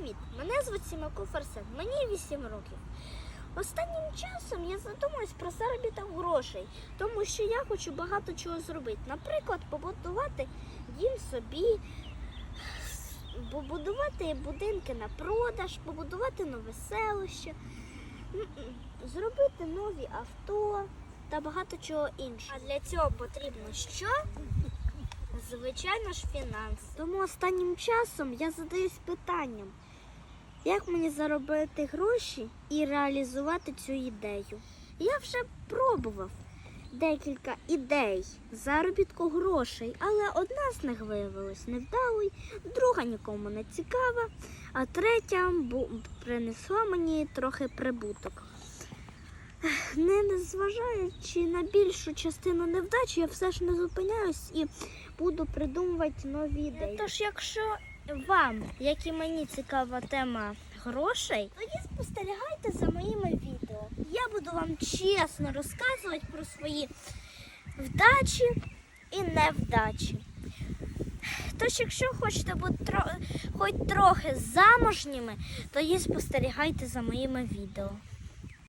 Привіт! Мене звуть Сімако Фарсен, мені 8 років. Останнім часом я задумуюсь про заробіток грошей, тому що я хочу багато чого зробити. Наприклад, побудувати дім собі, побудувати будинки на продаж, побудувати нове селище, зробити нові авто та багато чого іншого. А для цього потрібно що? Звичайно ж, фінанси. Тому останнім часом я задаюсь питанням, як мені заробити гроші і реалізувати цю ідею. Я вже пробував декілька ідей заробітку грошей, але одна з них виявилась невдалою, друга нікому не цікава, а третя принесла мені трохи прибуток. Не незважаючи на більшу частину невдач, я все ж не зупиняюсь і буду придумувати нові ідеї. Тож, якщо вам, як і мені, цікава тема грошей, тоді спостерігайте за моїми відео. Я буду вам чесно розказувати про свої вдачі і невдачі. Тож, якщо хочете бути тро... хоч трохи заможніми, тоді спостерігайте за моїми відео.